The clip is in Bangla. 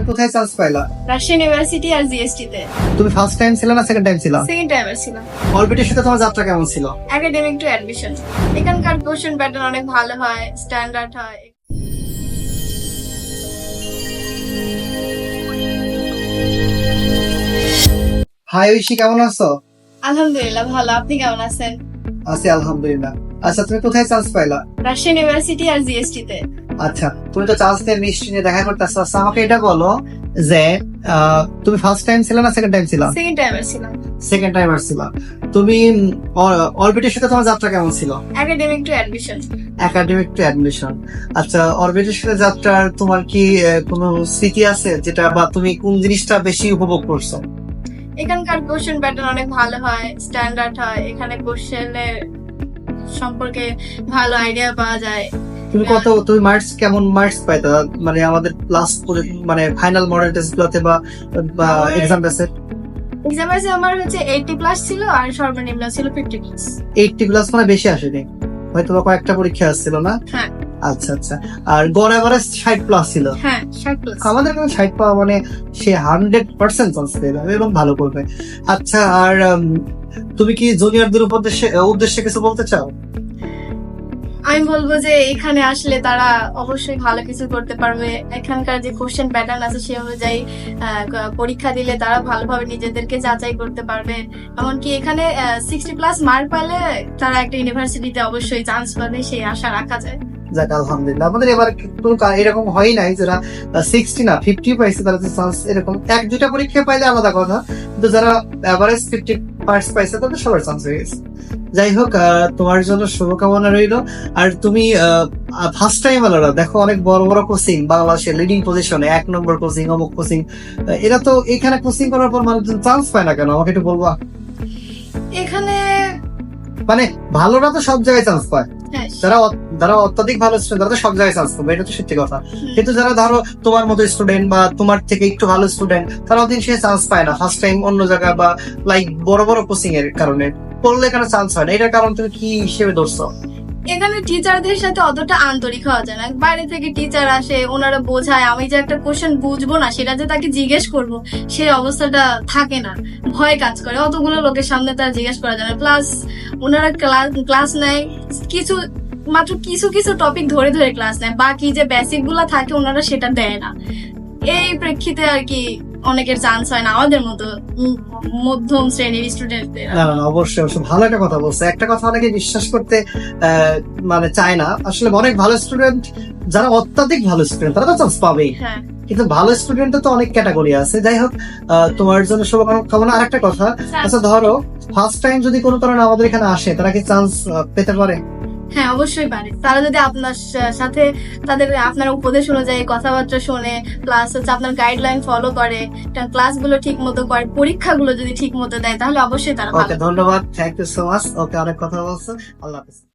তুমি কোথায় চান্স পাইলা? রাজশাহী ইউনিভার্সিটি আর জিএসটি তে। তুমি ফার্স্ট টাইম ছিল না সেকেন্ড টাইম ছিল? সেকেন্ড টাইমের ছিলাম। অরবিটের সাথে তোমার যাত্রা কেমন ছিল? একাডেমিক টু অ্যাডমিশন এখানকার কোশ্চেন প্যাটার্ন অনেক ভালো হয় স্ট্যান্ডার্ড হয়। হাই ঐশী কেমন আছো? আলহামদুলিল্লাহ ভালো। আপনি কেমন আছেন? আছি আলহামদুলিল্লাহ। আচ্ছা তুমি কোথায় চান্স পাইলা? রাজশাহী ইউনিভার্সিটি আর জিএসটি তে। আচ্ছা তুমি তো চান্স নিয়ে মিষ্টি নিয়ে দেখা করতে আসছো আচ্ছা, আমাকে এটা বলো যে তুমি ফার্স্ট টাইম ছিল না সেকেন্ড টাইম ছিল? সেকেন্ড টাইমের ছিলাম। সেকেন্ড টাইম আসছিল তুমি অরবিটের সাথে তোমার যাত্রা কেমন ছিল? Academic to admission academic to admission আচ্ছা অরবিটের সাথে যাত্রার তোমার কি কোনো স্মৃতি আছে যেটা বা তুমি কোন জিনিসটা বেশি উপভোগ করছ? এখানকার কোশ্চেন প্যাটার্ন অনেক ভালো হয় স্ট্যান্ডার্ড হয়। এখানে কোশ্চেনের সম্পর্কে ভালো আইডিয়া পাওয়া যায়। তুমি কত তুমি মার্কস কেমন মার্কস পাইতা? মানে আমাদের লাস্ট মানে ফাইনাল মডেল টেস্ট গুলোতে বা এক্সাম টেস্টে এক্সামে আমার হচ্ছে এইটি প্লাস ছিল আর সর্বনিম্ন ছিল ফিফটি প্লাস এইটটি প্লাস মানে বেশি আসেনি? হয়তো বা কয়েকটা পরীক্ষা আসছিল না? হ্যাঁ। আচ্ছা আচ্ছা। আর গড় এভারেজ ষাট প্লাস ছিল। হ্যাঁ ষাট প্লাস আমাদের কাছে ষাট পাওয়া মানে সে হান্ড্রেড পার্সেন্ট চান্স পেয়ে যাবে এবং ভালো করবে। আচ্ছা আর তুমি কি জুনিয়রদের উদ্দেশ্যে উদ্দেশ্যে কিছু বলতে চাও? আমি বলব যে এখানে আসলে তারা অবশ্যই ভালো কিছু করতে পারবে। এখানকার যে কোশ্চেন প্যাটার্ন আছে, সে অনুযায়ী পরীক্ষা দিলে তারা ভালোভাবে নিজেদেরকে যাচাই করতে পারবে। এমনকি এখানে সিক্সটি প্লাস মার্ক পেলে তারা একটা ইউনিভার্সিটিতে অবশ্যই চান্স পাবে, সেই আশা রাখা যায়। যাক, আলহামদুলিল্লাহ। আমাদের এবার কোনো এরকম হয় নাই যারা সিক্সটি না ফিফটি পাইছে, তারা চান্স এরকম এক দুটা পরীক্ষা পাইলে আলাদা কথা। কিন্তু যারা এভারেজ ফিফটি পার্স পাইছে, তাদের সবার চান্স হয়ে গেছে। যাই হোক তোমার জন্য শুভকামনা রইল। আর তুমি ফার্স্ট টাইম আলাদা দেখো অনেক বড় বড় কোচিং বাংলাদেশের লিডিং পজিশনে এক নম্বর কোচিং অমুক কোচিং এরা তো এখানে কোচিং করার পর মানুষজন চান্স পায় না কেন? আমাকে একটু বলবা? এখানে মানে ভালোরা তো সব জায়গায় চান্স পায়। হ্যাঁ, যারা যারা অত্যাধিক ভালো স্টুডেন্ট তারা তো সব জায়গায় চান্স পাবে এটা তো সত্যি কথা। কিন্তু যারা ধরো তোমার মতো স্টুডেন্ট বা তোমার থেকে একটু ভালো স্টুডেন্ট তারা অদিন সে চান্স পায় না ফার্স্ট টাইম অন্য জায়গায় বা লাইক বড় বড় কোচিং এর কারণে। পড়লে এখানে চান্স হয় না। এটার কারণ তুমি কি হিসেবে ধরছো? এখানে টিচারদের সাথে অতটা আন্তরিক হওয়া যায় না। বাইরে থেকে টিচার আসে, ওনারা বোঝায়, আমি যে একটা কোশ্চেন বুঝব না, সেটা যে তাকে জিজ্ঞেস করব সেই অবস্থাটা থাকে না। ভয় কাজ করে। অতগুলো লোকের সামনে তার জিজ্ঞেস করা যায় না। প্লাস ওনারা ক্লাস নেয়। কিছু, মাত্র কিছু কিছু টপিক ধরে ধরে ক্লাস নেয়। বাকি যে বেসিকগুলা থাকে, ওনারা সেটা দেয় না। এই প্রেক্ষিতে আর কি অনেকের চান্স হয় না আমাদের মতো মধ্যম শ্রেণির স্টুডেন্টদের না অবশ্যই অবশ্যই ভালো একটা কথা বলছো। একটা কথা অনেকে বিশ্বাস করতে মানে চায় না। আসলে অনেক ভালো স্টুডেন্ট যারা অত্যাধিক ভালো স্টুডেন্ট তারা তো চান্স পাবেই। হ্যাঁ। কিন্তু ভালো স্টুডেন্ট তো অনেক ক্যাটাগরি আছে। যাই হোক তোমার জন্য শুভকামনা। আর একটা কথা আচ্ছা ধরো ফার্স্ট টাইম যদি কোনো কারণে আমাদের এখানে আসে তারা কি চান্স পেতে পারে? হ্যাঁ অবশ্যই পারে। তারা যদি আপনার সাথে তাদের আপনার উপদেশ অনুযায়ী কথাবার্তা শোনে প্লাস হচ্ছে আপনার গাইডলাইন ফলো করে ক্লাসগুলো ঠিক মতো করে পরীক্ষাগুলো যদি ঠিক মতো দেয় তাহলে অবশ্যই তারা ধন্যবাদ। Thank you so much okay অনেক কথা বলছো আল্লাহ হাফিজ।